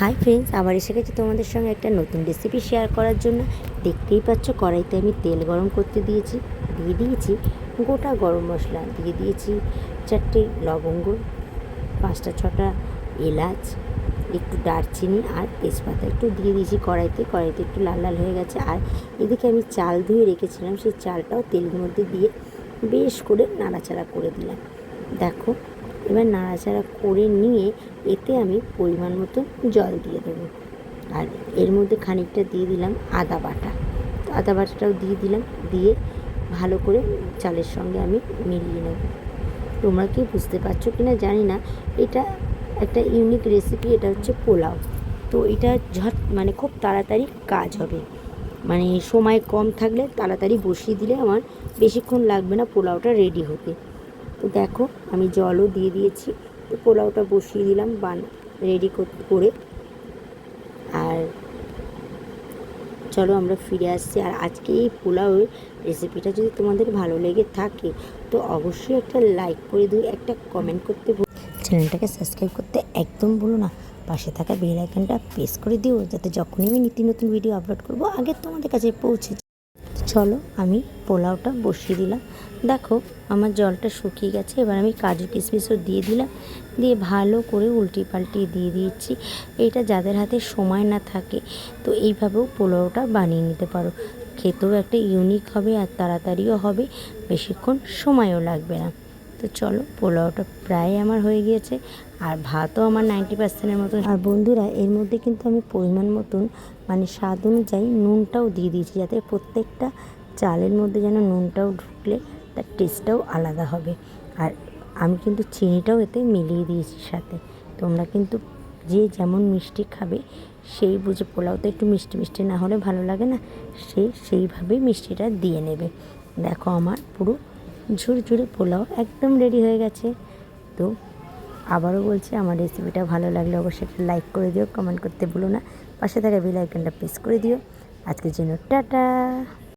Hi friends, আবার এসে গেছি তোমাদের সঙ্গে একটা নতুন রেসিপি শেয়ার করার জন্য। দেখতেই পাচ্ছ, কড়াইতে আমি তেল গরম করতে দিয়েছি। দিয়ে দিয়েছি গোটা গরম মশলা। দিয়ে দিয়েছি চারটে লবঙ্গ, পাঁচটা ছটা এলাচ, একটু দারচিনি আর তেজপাতা। একটু দিয়ে দিয়েছি কড়াইতে। কড়াইতে একটু লাল লাল হয়ে গেছে। আর এদিকে আমি চাল ধুয়ে রেখেছিলাম। সেই চালটাও তেলের মধ্যে দিয়ে বেশ করে নাড়াচাড়া করে দিলাম। দেখো এবার নাড়াচাড়া করে নিয়ে এতে আমি পরিমাণ মতো জল দিয়ে দেবো। আর এর মধ্যে খানিকটা দিয়ে দিলাম আদা বাটা। তো আদা বাটাটাও দিয়ে দিলাম, দিয়ে ভালো করে চালের সঙ্গে আমি মিলিয়ে নেব। তোমরা কি বুঝতে পারছ কি না জানি না। এটা একটা ইউনিক রেসিপি এটা হচ্ছে পোলাও। তো এটা ঝট মানে খুব তাড়াতাড়ি কাজ হবে। মানে সময় কম থাকলে তাড়াতাড়ি বসিয়ে দিলে আমার বেশিক্ষণ লাগবে না পোলাওটা রেডি হতে। তো দেখো, আমি জলও দিয়ে দিয়েছি। তো পোলাওটা বসিয়ে দিলাম বান রেডি করে আর চলো আমরা ফিরে আসছি। আর আজকে এই পোলাওয়ের রেসিপিটা যদি তোমাদের ভালো লেগে থাকে, তো অবশ্যই একটা লাইক করে দিও, একটা কমেন্ট করতে চ্যানেলটাকে সাবস্ক্রাইব করতে একদম ভুলো না। পাশে থাকা বেল আইকনটা প্রেস করে দিও, যাতে যখনই আমি নিত্য নতুন ভিডিও আপলোড করব, আগে তোমাদের কাছে পৌঁছে। চলো আমি পোলাওটা বসিয়ে দিলাম। দেখো, আমার জলটা শুকিয়ে গেছে, এবার আমি কাজু কিশমিশও দিয়ে দিলাম। দিয়ে ভালো করে উল্টি পাল্টিয়ে দিয়ে দিয়েছি। এটা যাদের হাতে সময় না থাকে, তো এইভাবেও পোলাওটা বানিয়ে নিতে পারো। খেতেও একটা ইউনিক হবে আর তাড়াতাড়িও হবে, বেশিক্ষণ সময়ও লাগবে না। তো চলো, পোলাওটা প্রায় আমার হয়ে গিয়েছে। আর ভাতও আমার নাইনটি পার্সেন্টের মতন। আর বন্ধুরা, এর মধ্যে কিন্তু আমি পরিমাণ মতন মানে স্বাদ অনুযায়ী নুনটাও দিয়ে দিয়েছি, যাতে প্রত্যেকটা চালের মধ্যে যেন নুনটাও ঢুকলে তার টেস্টটাও আলাদা হবে। আর আমি কিন্তু চিনিটাও এতে মিলিয়ে দিয়েছি সাথে। তোমরা কিন্তু যে যেমন মিষ্টি খাবে, সেই বুঝে পোলাও তো একটু মিষ্টি মিষ্টি না হলে ভালো লাগে না, সে সেইভাবেই মিষ্টিটা দিয়ে নেবে। দেখো আমার পুরো ঝুরঝুরে পোলাও একদম রেডি হয়ে গেছে। তো আবারও বলছি, আমার রেসিপিটা ভালো লাগলে অবশ্যই একটা লাইক করে দিও কমেন্ট করতে ভুলো না। পাশে থাকা বেল আইকনটা প্রেস করে দিও। আজকের জন্য টাটা!